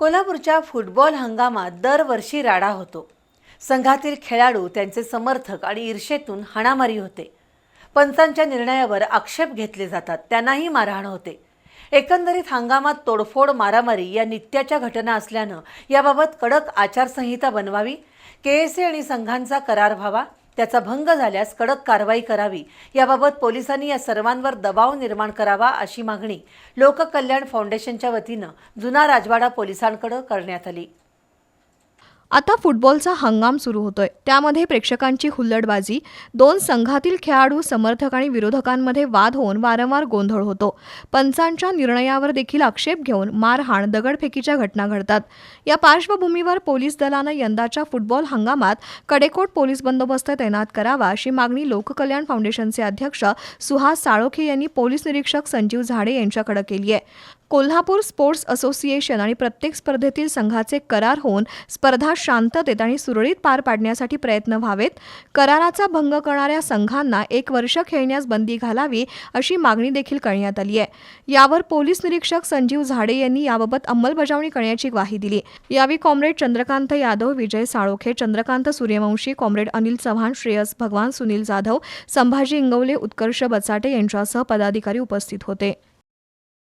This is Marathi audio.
कोल्हापूरच्या फुटबॉल हंगामात दरवर्षी राडा होतो. संघातील खेळाडू त्यांचे समर्थक आणि ईर्षेतून हाणामारी होते. पंचांच्या निर्णयावर आक्षेप घेतले जातात त्यांनाही मारहाण होते. एकंदरीत हंगामात तोडफोड मारामारी या नित्याच्या घटना असल्यानं याबाबत कडक आचारसंहिता बनवावी केएसए आणि संघांचा करार व्हावा त्याचा भंग झाल्यास कडक कारवाई करावी. याबाबत पोलिसांनी या सर्वांवर दबाव निर्माण करावा अशी मागणी लोककल्याण फाउंडेशनच्या वतीनं जुना राजवाडा पोलिसांकडे करण्यात आली. आता फुटबॉलचा हंगाम सुरू होतोय. त्यामध्ये प्रेक्षकांची हुल्लडबाजी दोन संघातील खेळाडू समर्थक आणि विरोधकांमध्ये वाद होऊन वारंवार गोंधळ होतो. पंचांच्या निर्णयावर देखील आक्षेप घेऊन मारहाण दगडफेकीच्या घटना घडतात. या पार्श्वभूमीवर पोलीस दलानं यंदाच्या फुटबॉल हंगामात कडेकोट पोलीस बंदोबस्त तैनात करावा अशी मागणी लोककल्याण फाउंडेशनचे अध्यक्ष सुहास साळोखे यांनी पोलीस निरीक्षक संजीव झाडे यांच्याकडे केली आहे कोल्हापूर स्पोर्ट्स असोसिएशन आणि प्रत्येक स्पर्धेतील संघाचे करार होऊन स्पर्धा शांततेत आणि सुरळीत पार पाडण्यासाठी प्रयत्न व्हावेत. कराराचा भंग करणाऱ्या संघांना एक वर्ष खेळण्यास बंदी घालावी अशी मागणी देखील करण्यात आली आहे. यावर पोलीस निरीक्षक संजीव झाडे यांनी याबाबत अंमलबजावणी करण्याची ग्वाही दिली. यावेळी कॉम्रेड चंद्रकांत यादव विजय साळोखे चंद्रकांत सूर्यवंशी कॉम्रेड अनिल चव्हाण श्रेयस भगवान सुनील जाधव संभाजी इंगवले उत्कर्ष बचाटे यांच्यासह पदाधिकारी उपस्थित होते.